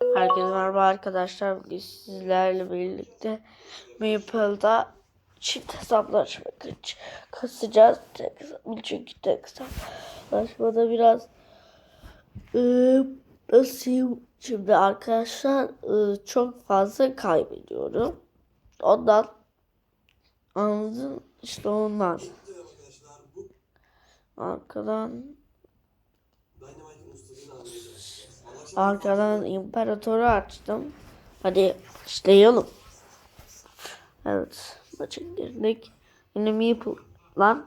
Herkese merhaba arkadaşlar. Bugün sizlerle birlikte Maple'da çift hesaplar kasacağız. Tek, çünkü tek hesaplaşmada biraz ıı, nasıl şimdi arkadaşlar ıı, çok fazla kaybediyorum. Ondan anladın işte ondan. Arkadan Arkadan imparatoru açtım. Hadi işleyelim. Evet. Maça girdik. Yine Meeple. Lan.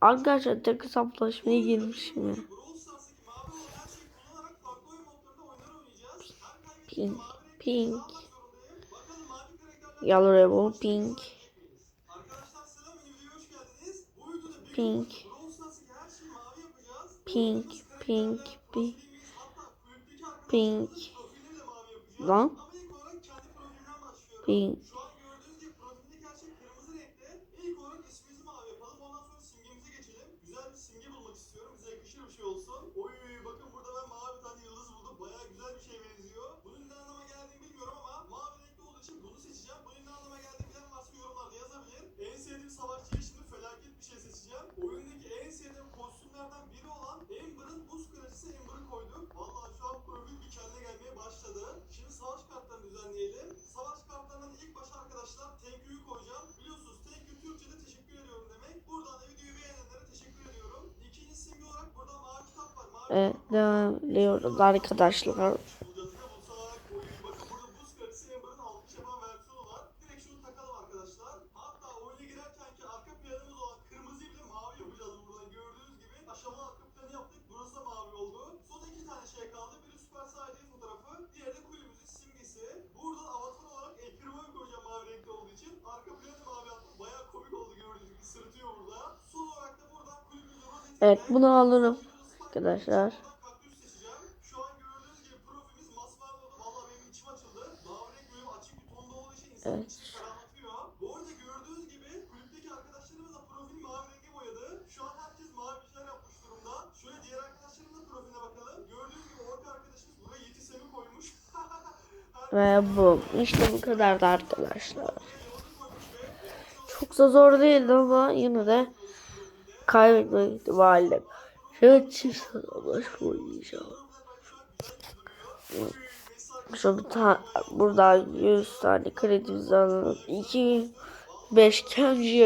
Arkadaşlar tek hesaplaşmaya girmişim ya. Pink. Pink. Yellow Rebel. Pink. Pink. Pink. Pink. Pink. Pink. Lan. Pink. e, devam arkadaşlar. Evet bunu alırım arkadaşlar. Evet. Ve bu. İşte bu kadar da arkadaşlar. Çok da zor değildi ama yine de kaybetme ihtimalim. Şöyle çift başka. Şu bir tane burada 100 tane kredimiz alalım. 2 5 Kenji'yi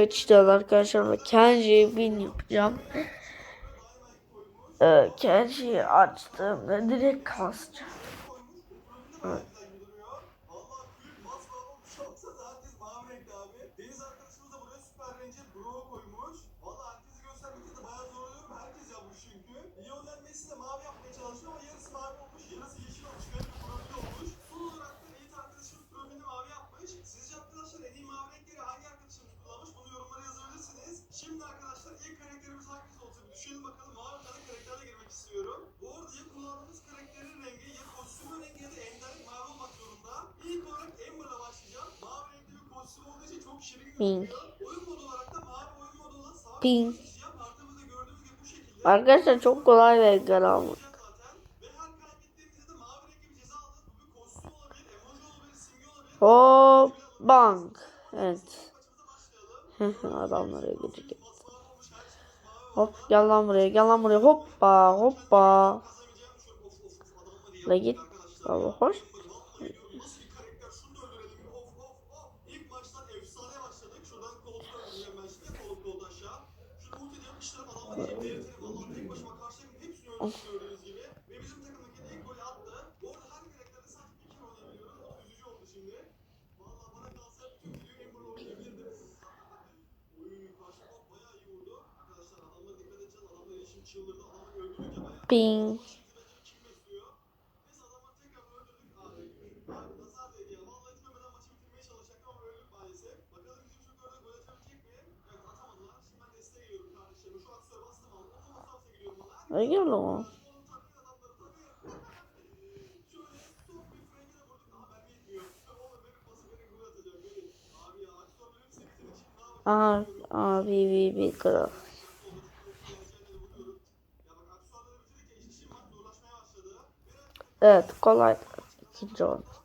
arkadaşlar. Kenji'yi 1000 yapacağım. Ee, Kenji'yi açtığımda direkt kasacağım. Ping. Ping. Arkadaşlar çok kolay ve engel almak. Hop bank. Evet. Adamlara gidecek. Hop gel lan buraya gel lan buraya hoppa hoppa. La git. Allah hoş. Bing. Öyle o. Abi, abi, bir, bir, kral. Evet kolay ikinci olmuş.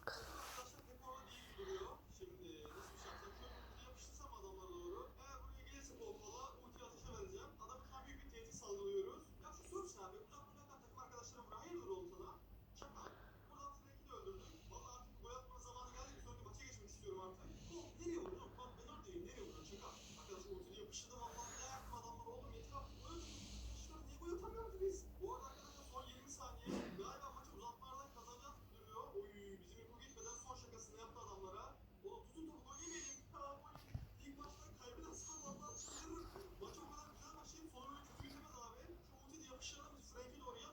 שלום, ישראל מינורי.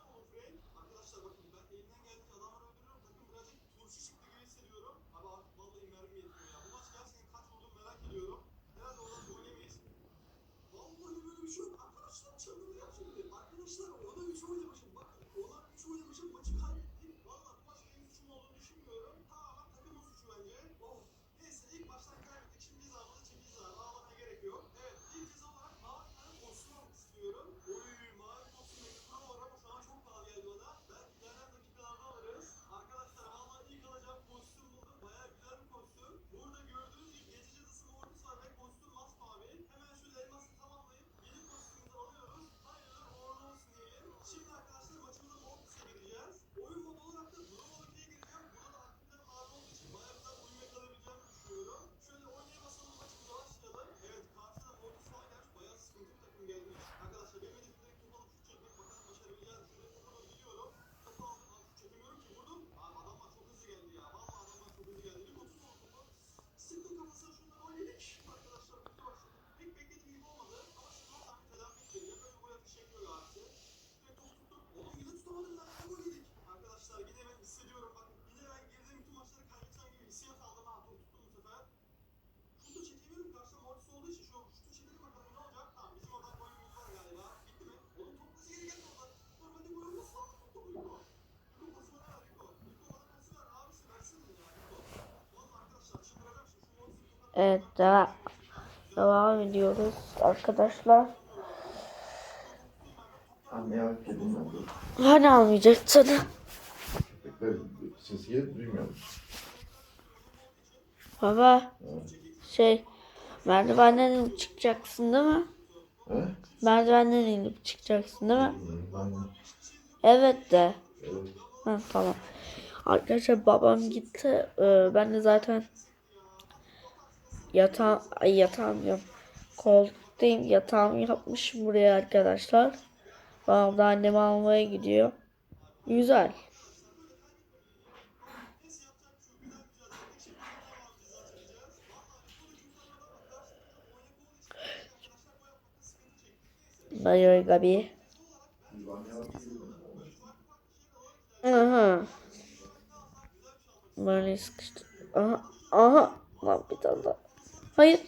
Evet daha devam ediyoruz arkadaşlar. Hani almayacaktın? Sesi duymuyoruz. Baba evet. şey merdivenden inip çıkacaksın değil mi? He? Merdivenden inip çıkacaksın değil mi? Aynen. Evet de. Evet. Ha, tamam. Arkadaşlar babam gitti. Ee, ben de zaten yatağı ay yatağım yok. Koltuktayım yatağım yapmış buraya arkadaşlar. Babam da annemi almaya gidiyor. Güzel. Hayır Gabi. Aha. Böyle sıkıştı. Aha. Aha. Lan bir tane daha. Hayır.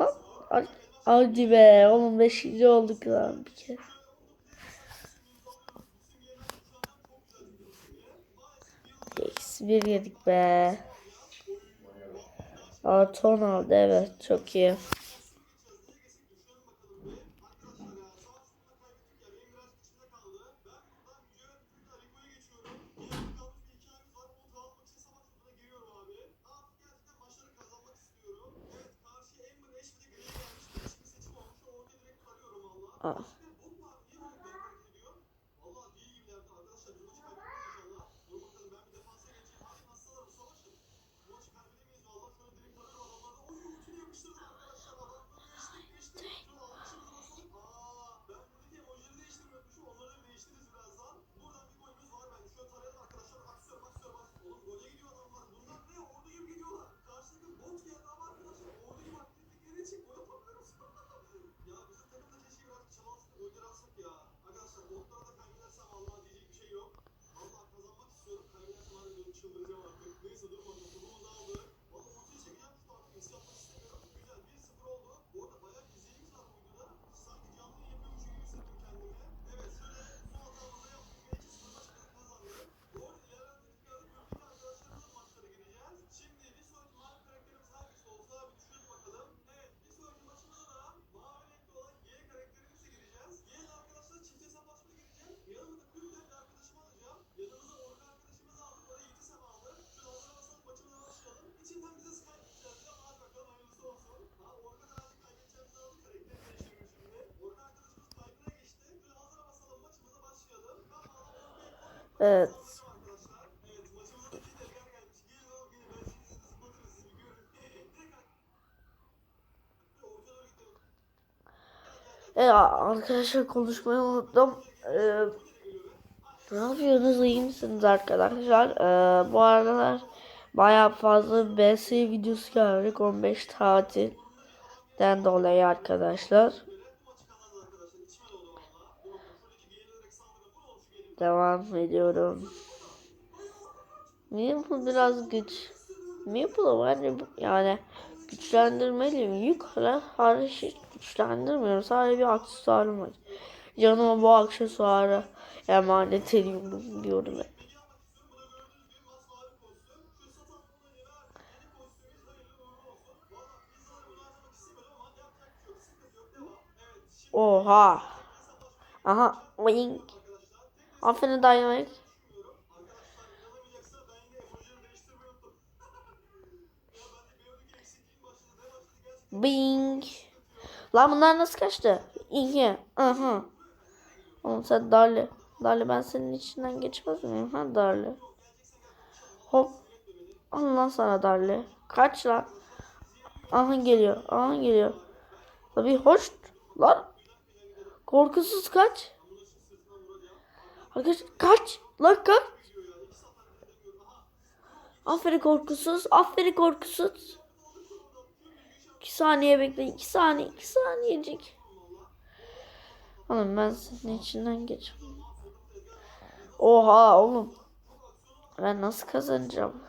Lan, hadi be oğlum 5. olduk lan bir kere. Bir yedik be. Artı 10 aldı evet çok iyi. Oh. Gidiyorum. Evet arkadaşlar konuşmayı unuttum. Ee, ne yapıyorsunuz? İyi misiniz arkadaşlar? Ee, bu aralar bayağı fazla BS videosu geldik. 15 tatilden dolayı arkadaşlar. Devam ediyorum. Maple biraz güç. Maple bence bu- yani güçlendirmeliyim. Yukarı hariç güçlendirmiyorum. Sadece bir aksesuarım var. Canıma bu aksesuarı emanet ediyorum diyorum. ya. Oha. Aha. Wing. Aferin Dynamite. Bing. Lan bunlar nasıl kaçtı? İyi. Aha. Oğlum sen Darli. Darli ben senin içinden geçmez miyim? Ha Darli. Hop. Lan sana Darli. Kaç lan. Aha geliyor. Aha geliyor. Tabii hoş. Lan. Korkusuz kaç. Arkadaş kaç. Lan kaç. Aferin korkusuz. Aferin korkusuz. 2 saniye bekle. 2 saniye. 2 saniyecik. Oğlum ben senin içinden geçeyim. Oha oğlum. Ben nasıl kazanacağım?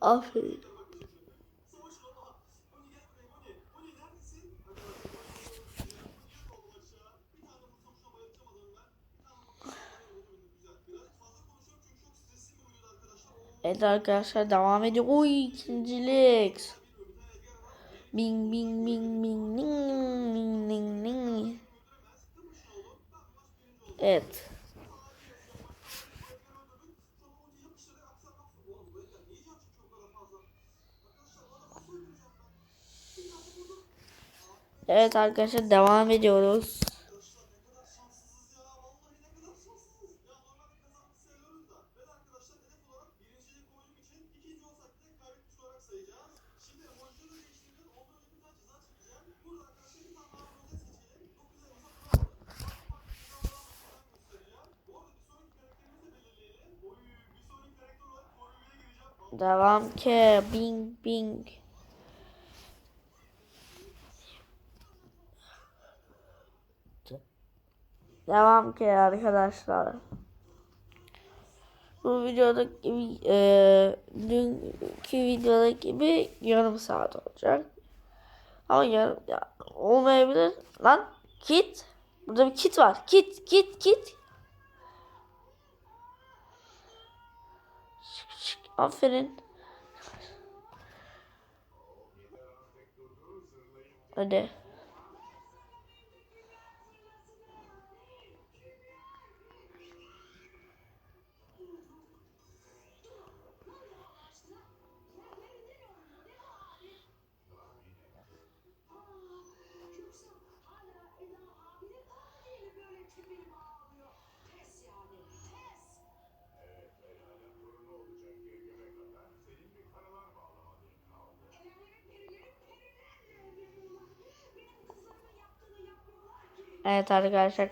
Aferin. Evet arkadaşlar devam ediyor. Oy ikincilik. Bing bing bing bing ning ning ning ning. Evet. Evet arkadaşlar devam ediyoruz. Devam ke bing bing. Devam ki arkadaşlar. Bu videodaki gibi e, dünkü videodaki gibi yarım saat olacak. Ama yarım ya, olmayabilir. Lan kit. Burada bir kit var. Kit kit kit. Şık, şık. Aferin. Hadi. Evet arkadaşlar.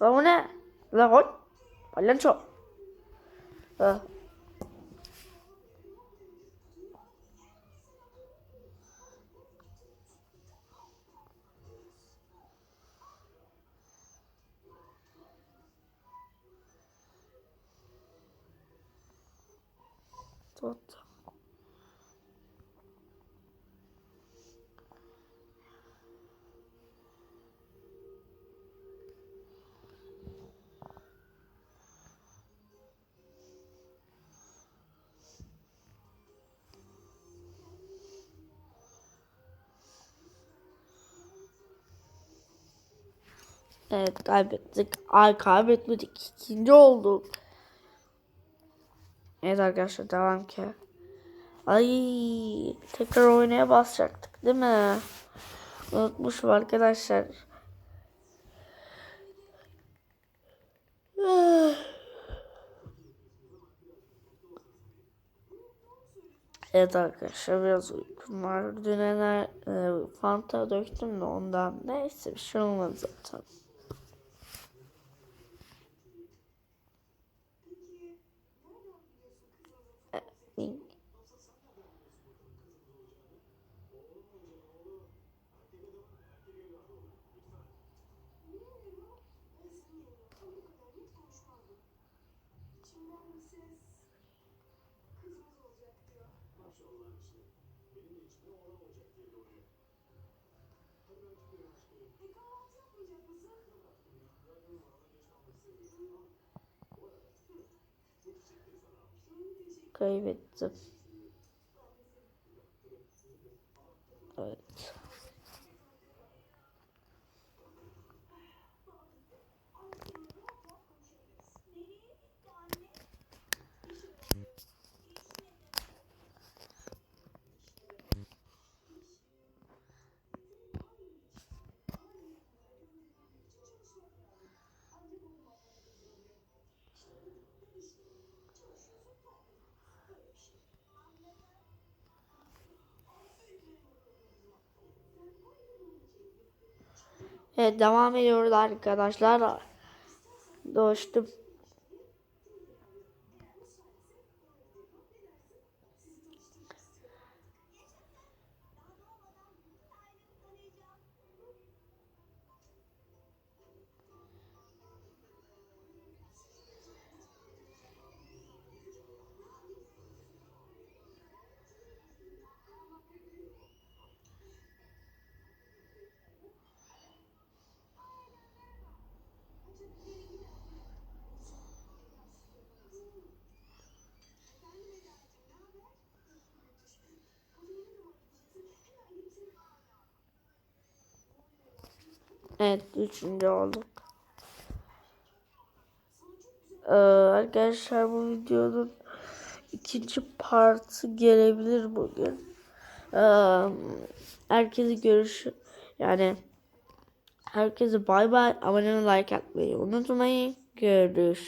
Lan bu ne? Lan koy. Palyaço. Ha. Evet kaybettik. Ay kaybetmedik. İkinci olduk. Evet arkadaşlar devam ki. Ay tekrar oynaya basacaktık değil mi? Unutmuşum arkadaşlar. Evet arkadaşlar biraz uykum var. Dün ener, e, Fanta döktüm de ondan. Neyse bir şey olmadı zaten. E, Kaybettim. Evet devam ediyoruz arkadaşlar. Dostum. Evet üçüncü olduk. Ee, arkadaşlar bu videonun ikinci partı gelebilir bugün. Ee, herkese görüş yani herkese bay bay abone like atmayı unutmayın. Görüşürüz.